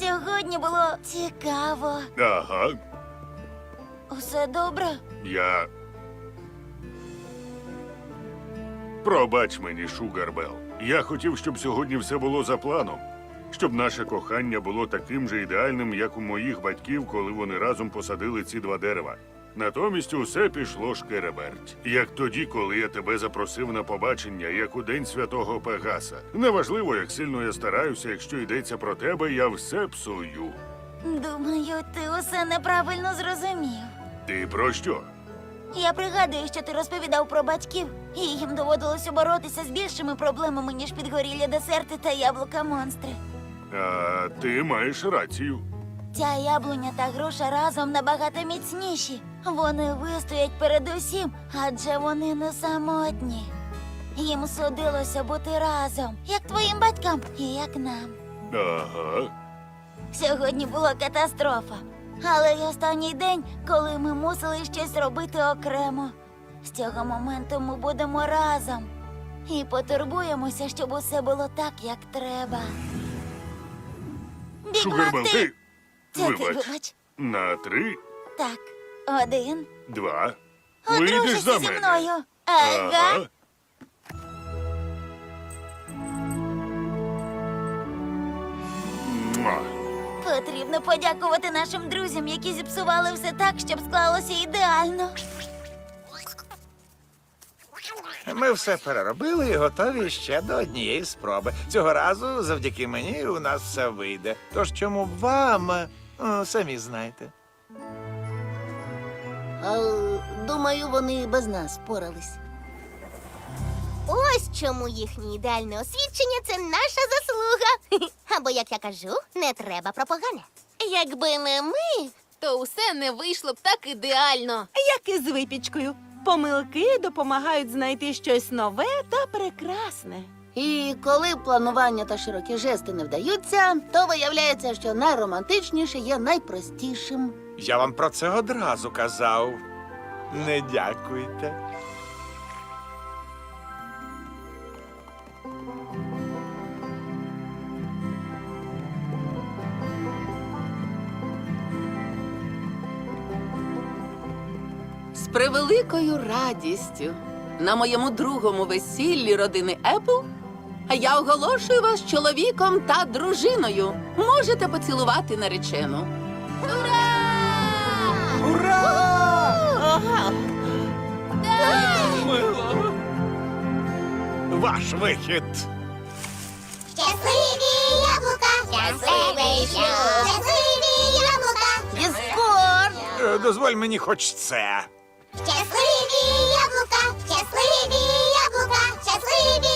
Сьогодні було цікаво. Ага, Усе добре? я. Пробач мені, Шугарбел. Я хотів, щоб сьогодні все було за планом. Щоб наше кохання було таким же ідеальним, як у моїх батьків, коли вони разом посадили ці два дерева. Натомість усе пішло шкереберть. Як тоді, коли я тебе запросив на побачення, як у день святого Пегаса. Неважливо, як сильно я стараюся, якщо йдеться про тебе, я все псую. Думаю, ти усе неправильно зрозумів. Ти про що? Я пригадую, що ти розповідав про батьків, і їм доводилося боротися з більшими проблемами, ніж підгорілі десерти та яблука монстри. А ти маєш рацію. Ця яблуня та груша разом набагато міцніші. Вони вистоять перед усім, адже вони не самотні. Їм судилося бути разом, як твоїм батькам і як нам. Ага. Сьогодні була катастрофа. Але й останній день, коли ми мусили щось робити окремо. З цього моменту ми будемо разом і потурбуємося, щоб усе було так, як треба. Бігма, Шугарбел, ти. Це ти, Вибач. вибач. На три, Так, один. два. Вийдеш за зі мене. мною. Ага. Муа. Потрібно подякувати нашим друзям, які зіпсували все так, щоб склалося ідеально. Ми все переробили і готові ще до однієї спроби. Цього разу, завдяки мені, у нас все вийде. Тож чому б вам, е, самі знаєте. Думаю, вони без нас спорались. Ось чому їхнє ідеальне освідчення це наша заслуга. Або, як я кажу, не треба про погане. Якби не ми, то усе не вийшло б так ідеально. Як і з випічкою. Помилки допомагають знайти щось нове та прекрасне. І коли планування та широкі жести не вдаються, то виявляється, що найромантичніше є найпростішим. Я вам про це одразу казав. Не дякуйте. З превеликою радістю на моєму другому весіллі родини Епл я оголошую вас чоловіком та дружиною. Можете поцілувати наречену. Ваш вихід. щасливі яблука, щасливий шлюб, щасливі яблука, Діскорд! Е, Дозволь мені хоч це. щасливі яблука, щасливі яблука, щасливі